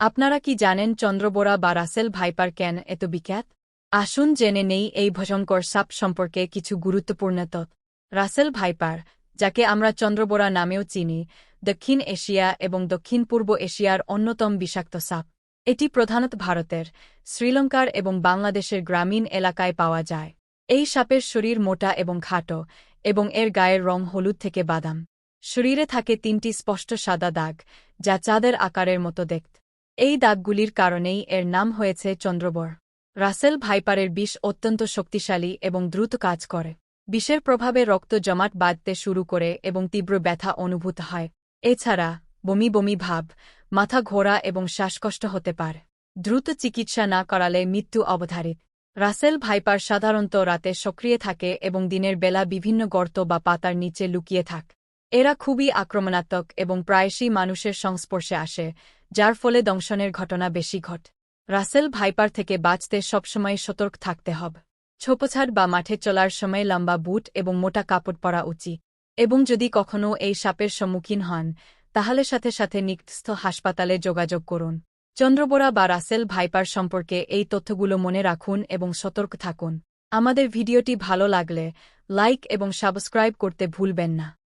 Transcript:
আপনারা কি জানেন চন্দ্রবোরা বা রাসেল ভাইপার কেন এত বিখ্যাত? আসুন জেনে নেই এই ভয়ঙ্কর সাপ সম্পর্কে কিছু গুরুত্বপূর্ণ তথ্য। রাসেল ভাইপার, যাকে আমরা চন্দ্রবোরা নামেও চিনি, দক্ষিণ এশিয়া এবং দক্ষিণ পূর্ব এশিয়ার অন্যতম বিষাক্ত সাপ। এটি প্রধানত ভারতের, শ্রীলঙ্কার এবং বাংলাদেশের গ্রামীণ এলাকায় পাওয়া যায়। এই সাপের শরীর মোটা এবং খাটো, এবং এর গায়ের রং হলুদ থেকে বাদাম। শরীরে থাকে তিনটি স্পষ্ট সাদা দাগ, যা চাঁদের আকারের মতো দেখত। এই দাগগুলির কারণেই এর নাম হয়েছে চন্দ্রবর। রাসেল ভাইপারের বিষ অত্যন্ত শক্তিশালী এবং দ্রুত কাজ করে। বিষের প্রভাবে রক্ত জমাট বাঁধতে শুরু করে এবং তীব্র ব্যথা অনুভূত হয়। এছাড়া, বমি বমি ভাব, মাথা ঘোরা এবং শ্বাসকষ্ট হতে পারে। দ্রুত চিকিৎসা না করালে মৃত্যু অবধারিত। রাসেল ভাইপার সাধারণত রাতে সক্রিয় থাকে এবং দিনের বেলা বিভিন্ন গর্ত বা পাতার নিচে লুকিয়ে থাক। এরা খুবই আক্রমণাত্মক এবং প্রায়শই মানুষের সংস্পর্শে আসে যার ফলে দংশনের ঘটনা বেশি ঘট। রাসেল ভাইপার থেকে বাঁচতে সবসময় সতর্ক থাকতে হবে। ছোপছাড় বা মাঠে চলার সময় লম্বা বুট এবং মোটা কাপড় পরা উচিত। এবং যদি কখনও এই সাপের সম্মুখীন হন, তাহলে সাথে সাথে নিকটস্থ হাসপাতালে যোগাযোগ করুন। চন্দ্রবোরা বা রাসেল ভাইপার সম্পর্কে এই তথ্যগুলো মনে রাখুন এবং সতর্ক থাকুন। আমাদের ভিডিওটি ভালো লাগলে লাইক এবং সাবস্ক্রাইব করতে ভুলবেন না।